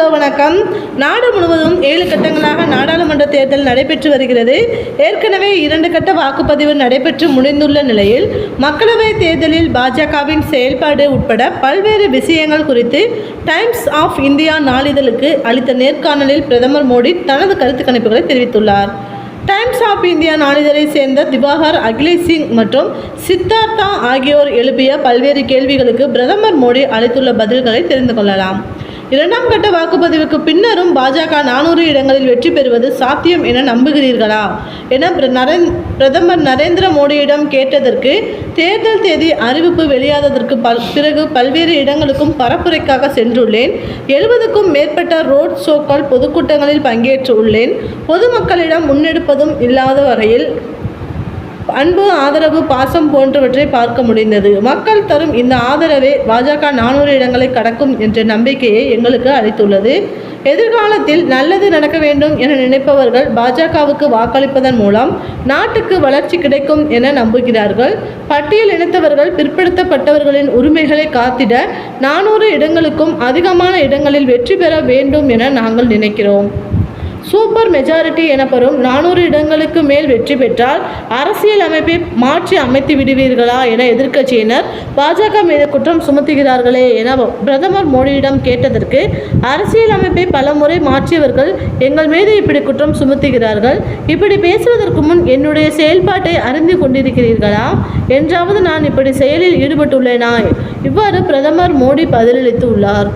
Hello வணக்கம். நாடு முழுவதும் ஏழு கட்டங்களாக நாடாளுமன்ற தேர்தல் நடைபெற்று வருகிறது. ஏற்கனவே இரண்டு கட்ட வாக்குப்பதிவு நடைபெற்று முடிந்துள்ள நிலையில் மக்களவைத் தேர்தலில் பாஜகவின் செயல்பாடு உட்பட பல்வேறு விஷயங்கள் குறித்து டைம்ஸ் ஆஃப் இந்தியா நாளிதழுக்கு அளித்த நேர்காணலில் பிரதமர் மோடி தனது கருத்து கணிப்புகளை தெரிவித்துள்ளார். டைம்ஸ் ஆஃப் இந்தியா நாளிதழை சேர்ந்த திவாகர் அகிலேஷ் சிங் மற்றும் சித்தார்த்தா ஆகியோர் எழுப்பிய பல்வேறு கேள்விகளுக்கு பிரதமர் மோடி அளித்துள்ள பதில்களை தெரிந்து கொள்ளலாம். இரண்டாம் கட்ட வாக்குப்பதிவுக்கு பின்னரும் பாஜக நானூறு இடங்களில் வெற்றி பெறுவது சாத்தியம் என நம்புகிறீர்களா? என பிர- நரேந்- பிரதமர் நரேந்திர மோடியிடம் கேட்டதற்கு தேர்தல் தேதி அறிவிப்பு வெளியாததற்கு பல் பிறகு பல்வேறு இடங்களுக்கும் பரப்புரைக்காக சென்றுள்ளேன். எழுபதுக்கும் மேற்பட்ட ரோட் ஷோக்கள் பொதுக்கூட்டங்களில் பங்கேற்று உள்ளேன் பொதுமக்களிடம் முன்னெடுப்பதும் இல்லாத வகையில் அன்பு ஆதரவு பாசம் போன்றவற்றை பார்க்க முடிந்தது. மக்கள் தரும் இந்த ஆதரவே பாஜக நானூறு இடங்களை கடக்கும் என்ற நம்பிக்கையை எங்களுக்கு அளித்துள்ளது. எதிர்காலத்தில் நல்லது நடக்க வேண்டும் என நினைப்பவர்கள் பாஜகவுக்கு வாக்களிப்பதன் மூலம் நாட்டுக்கு வளர்ச்சி கிடைக்கும் என நம்புகிறார்கள். பட்டியல் இனத்தவர்கள் பிற்படுத்தப்பட்டவர்களின் உரிமைகளை காத்திட நானூறு இடங்களுக்கும் அதிகமான இடங்களில் வெற்றி பெற வேண்டும் என நாங்கள் நினைக்கிறோம். சூப்பர் மெஜாரிட்டி எனப்படும் நானூறு இடங்களுக்கு மேல் வெற்றி பெற்றால் அரசியல் அமைப்பை மாற்றி அமைத்து விடுவீர்களா என எதிர்க்கட்சியினர் பாஜக மீது குற்றம் சுமத்துகிறார்களே என பிரதமர் மோடியிடம் கேட்டதற்கு அரசியல் அமைப்பை பலமுறை மாற்றியவர்கள் எங்கள் மீது இப்படி குற்றம் சுமத்துகிறார்கள். இப்படி பேசுவதற்கு முன் என்னுடைய செயல்பாட்டை அறிந்து கொண்டிருக்கிறீர்களா? என்றாவது நான் இப்படி செயலில் ஈடுபட்டுள்ளேனா? இவ்வாறு பிரதமர் மோடி பதிலளித்து உள்ளார்